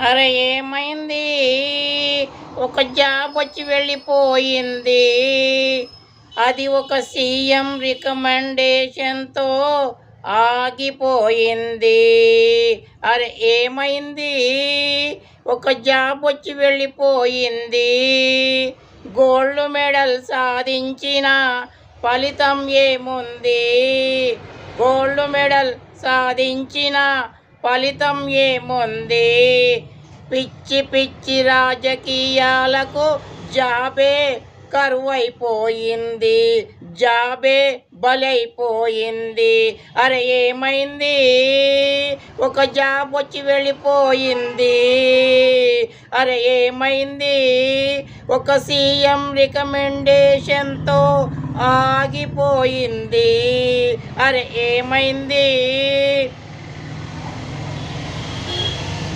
అరే ఏమైంది? ఒక జాబ్ వచ్చి వెళ్ళిపోయింది. అది ఒక సీఎం రికమెండేషన్తో ఆగిపోయింది. అరే ఏమైంది? ఒక జాబ్ వచ్చి వెళ్ళిపోయింది. గోల్డ్ మెడల్ సాధించిన ఫలితం ఏముంది? గోల్డ్ మెడల్ సాధించిన ఫలితం ఏముంది? పిచ్చి పిచ్చి రాజకీయాలకు జాబే కరువైపోయింది. జాబే బలైపోయింది. అరే ఏమైంది? ఒక జాబ్ వచ్చి వెళ్ళిపోయింది. అరే ఏమైంది? ఒక సీఎం రికమెండేషన్తో ఆగిపోయింది. అరే ఏమైంది?